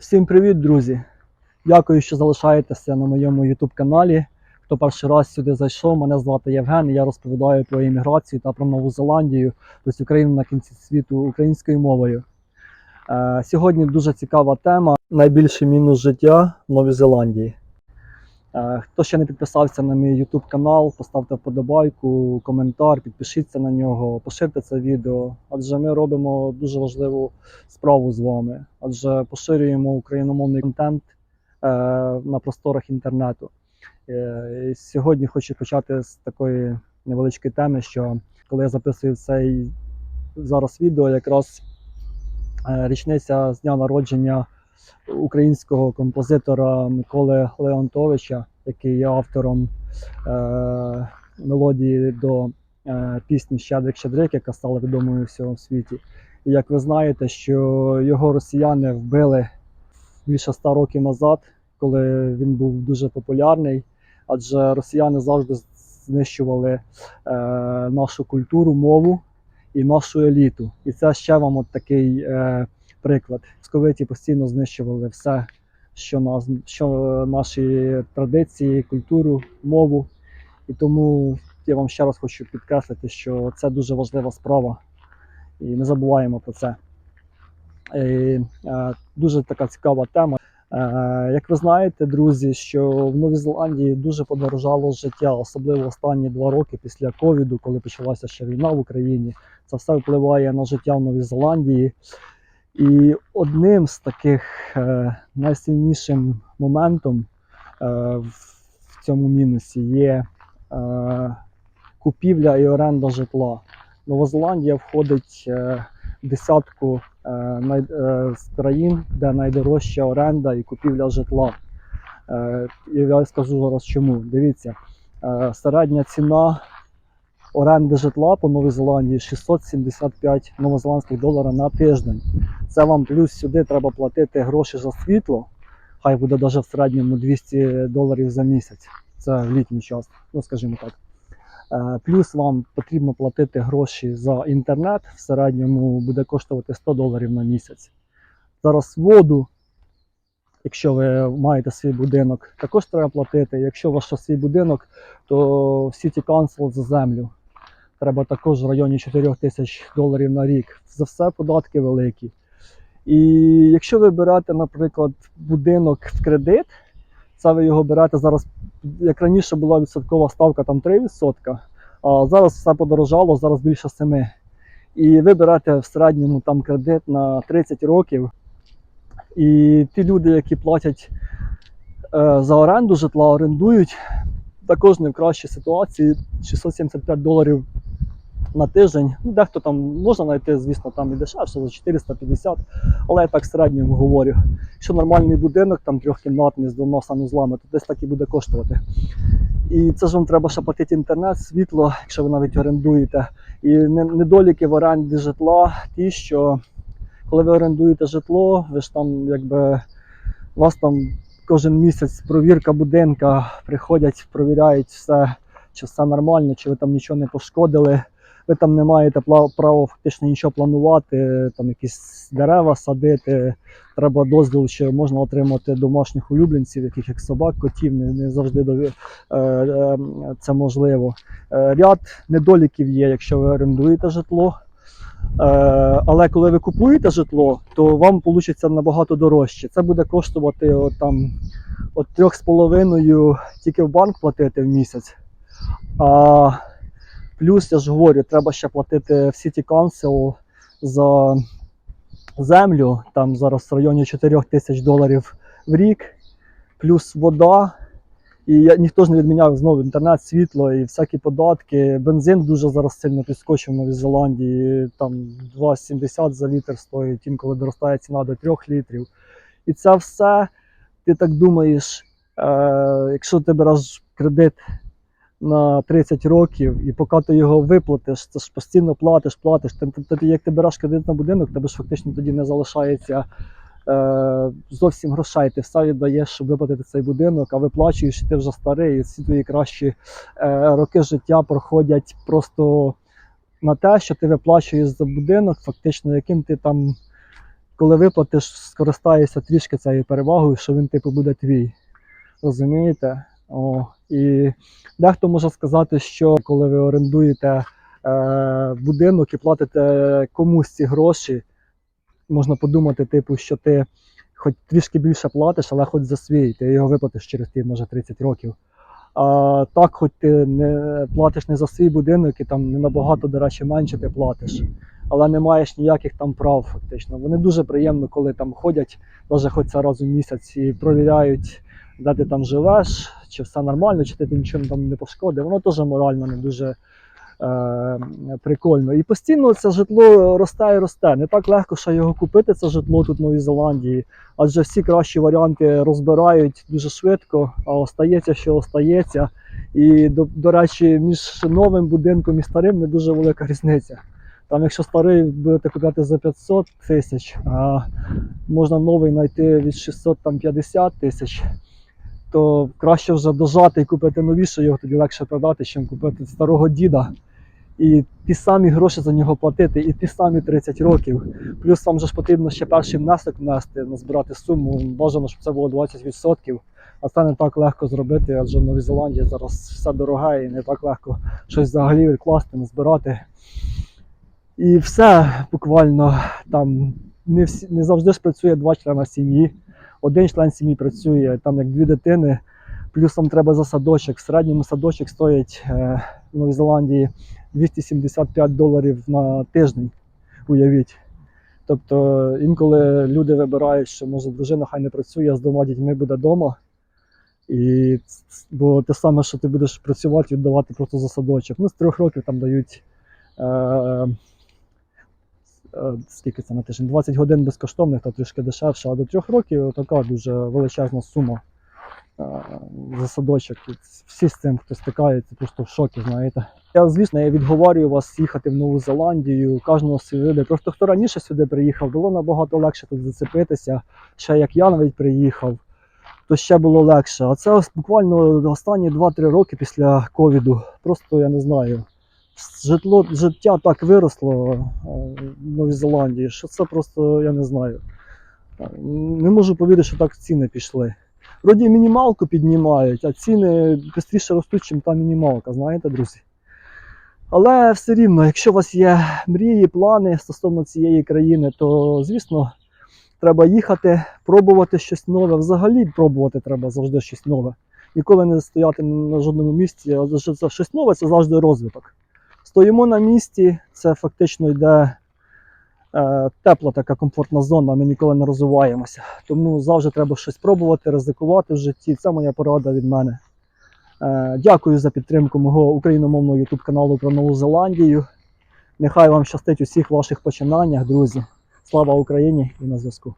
Всім привіт, друзі! Дякую, що залишаєтеся на моєму YouTube каналі. Хто перший раз сюди зайшов, мене звати Євген. і Я розповідаю про імміграцію та про Нову Зеландію, тобто Україну на кінці світу українською мовою. Е, сьогодні дуже цікава тема. Найбільший мінус життя в Новій Зеландії. Е, хто ще не підписався на мій YouTube канал, поставте вподобайку, коментар, підпишіться на нього, поширте це відео, адже ми робимо дуже важливу справу з вами, адже поширюємо україномовний контент е, на просторах інтернету. Е, і сьогодні хочу почати з такої невеличкої теми, що коли я записую цей зараз відео, якраз річниця з дня народження українського композитора Миколи Леонтовича, який є автором е, мелодії до е, пісні Щедрик Щедрик, яка стала відомою у всьому світі. І як ви знаєте, що його росіяни вбили більше ста років назад, коли він був дуже популярний, адже росіяни завжди знищували е, нашу культуру, мову і нашу еліту. І це ще вам от такий е, приклад. Московиті постійно знищували все, що, нас, що наші традиції, культуру, мову. І тому я вам ще раз хочу підкреслити, що це дуже важлива справа. І не забуваємо про це. І, е, дуже така цікава тема. Е, як ви знаєте, друзі, що в Новій Зеландії дуже подорожало життя, особливо останні два роки після ковіду, коли почалася ще війна в Україні. Це все впливає на життя в Новій Зеландії. І одним з таких е, найсильнішим моментом е, в цьому мінусі є е, купівля і оренда житла. Нова Зеландія входить в десятку з країн, де найдорожча оренда і купівля житла. І я скажу зараз чому. Дивіться, середня ціна оренди житла по Новій Зеландії 675 новозеландських доларів на тиждень. Це вам плюс сюди треба платити гроші за світло. Хай буде навіть в середньому 200 доларів за місяць. Це в літній час, ну скажімо так. Е, Плюс вам потрібно платити гроші за інтернет. В середньому буде коштувати 100 доларів на місяць. Зараз воду, якщо ви маєте свій будинок, також треба платити. Якщо у вас ще свій будинок, то в City Council за землю. Треба також в районі 4 тисяч доларів на рік. За все податки великі. І якщо ви берете, наприклад, будинок в кредит, це ви його берете зараз, як раніше була відсоткова ставка там 3%, а зараз все подорожало, зараз більше 7%. І ви берете в середньому там кредит на 30 років. І ті люди, які платять е, за оренду житла, орендують, також не в кращій ситуації 675 доларів на тиждень. Ну, дехто там можна знайти, звісно, там і дешевше за 450, але я так середньому говорю. Якщо нормальний будинок, там трьохкімнатний з двома санузлами, то десь так і буде коштувати. І це ж вам треба ще платити інтернет, світло, якщо ви навіть орендуєте. І недоліки в оренді житла ті, що коли ви орендуєте житло, ви ж там якби у вас там кожен місяць провірка будинка, приходять, провіряють все, чи все нормально, чи ви там нічого не пошкодили. Ви там не маєте права фактично нічого планувати, там якісь дерева садити. Треба дозвіл, що можна отримати домашніх улюбленців, яких як собак, котів, не, не завжди дові- е, е, це можливо. Е, ряд недоліків є, якщо ви орендуєте житло. Але коли ви купуєте житло, то вам вийде набагато дорожче. Це буде коштувати от, там, от 3,5 тільки в банк платити в місяць. А плюс, я ж говорю, треба ще платити в City Council за землю, там зараз в районі 4 тисяч доларів в рік, плюс вода. І я, ніхто ж не відміняв знову інтернет, світло і всякі податки. Бензин дуже зараз сильно підскочив в Новій Зеландії. Там 2,70 за літр стоїть, інколи доростає ціна до 3 літрів. І це все, ти так думаєш, е, якщо ти береш кредит на 30 років, і поки ти його виплатиш, це ж постійно платиш, платиш. Ти, ти, ти- як ти береш кредит на будинок, тебе ж фактично тоді не залишається е, зовсім грошей. Ти все віддаєш, щоб виплатити цей будинок, а виплачуєш, і ти вже старий, і всі твої кращі е, роки життя проходять просто на те, що ти виплачуєш за будинок, фактично, яким ти там коли виплатиш, скористаєшся трішки цією перевагою, що він типу буде твій. Розумієте? О, і дехто може сказати, що коли ви орендуєте е, будинок і платите комусь ці гроші, можна подумати, типу, що ти хоч трішки більше платиш, але хоч за свій, ти його виплатиш через ті, може, 30 років. А так, хоч ти не платиш не за свій будинок і там не набагато, до речі, менше ти платиш, але не маєш ніяких там прав, фактично. Вони дуже приємно, коли там ходять, навіть хоч це раз у місяць, і провіряють, де ти там живеш, чи все нормально, чи ти нічого там не пошкодив. Воно теж морально не дуже е, прикольно. І постійно це житло росте і росте. Не так легко ще його купити, це житло тут в Новій Зеландії, адже всі кращі варіанти розбирають дуже швидко, а остається, що остається. І, до, до речі, між новим будинком і старим не дуже велика різниця. Там, якщо старий будете купляти за 500 тисяч, а можна новий знайти від 650 тисяч, то краще вже дожати і купити новіше, його тоді легше продати, ніж купити старого діда. І ті самі гроші за нього платити, і ті самі 30 років. Плюс вам же ж потрібно ще перший внесок внести, назбирати суму. Бажано, щоб це було 20%. А це не так легко зробити, адже в Новій Зеландії зараз все дороге і не так легко щось взагалі відкласти, назбирати. І все буквально там не, всі, не завжди ж два члени сім'ї. Один член сім'ї працює там як дві дитини, плюс там треба за садочок. В середньому садочок стоїть е, в Новій Зеландії 275 доларів на тиждень. Уявіть. Тобто інколи люди вибирають, що може дружина хай не працює, а з двома дітьми буде вдома. І, бо те саме, що ти будеш працювати, віддавати просто за садочок. Ну, з трьох років там дають е, скільки це на тиждень? 20 годин безкоштовних, то трішки дешевше, а до трьох років така дуже величезна сума е, за садочок. Всі з цим, хто стикається, просто в шокі, знаєте. Я, звісно, я відговорюю вас їхати в Нову Зеландію, кожного свій. Просто хто раніше сюди приїхав, було набагато легше тут зацепитися. Ще як я навіть приїхав, то ще було легше. А це буквально останні 2-3 роки після ковіду. Просто я не знаю. Житло, життя так виросло е, в Новій Зеландії, що це просто я не знаю. Е, Не можу повірити, що так ціни пішли. Вроді мінімалку піднімають, а ціни швидше ростуть, ніж та мінімалка, знаєте, друзі. Але все рівно, якщо у вас є мрії, плани стосовно цієї країни, то звісно треба їхати, пробувати щось нове. Взагалі пробувати треба завжди щось нове. Ніколи не стояти на жодному місці, адже це щось нове це завжди розвиток. Стоїмо на місці, це фактично йде е, тепла така комфортна зона, ми ніколи не розвиваємося. Тому завжди треба щось пробувати, ризикувати в житті. Це моя порада від мене. Е, дякую за підтримку мого україномовного YouTube каналу про Нову Зеландію. Нехай вам щастить у всіх ваших починаннях, друзі. Слава Україні і на зв'язку.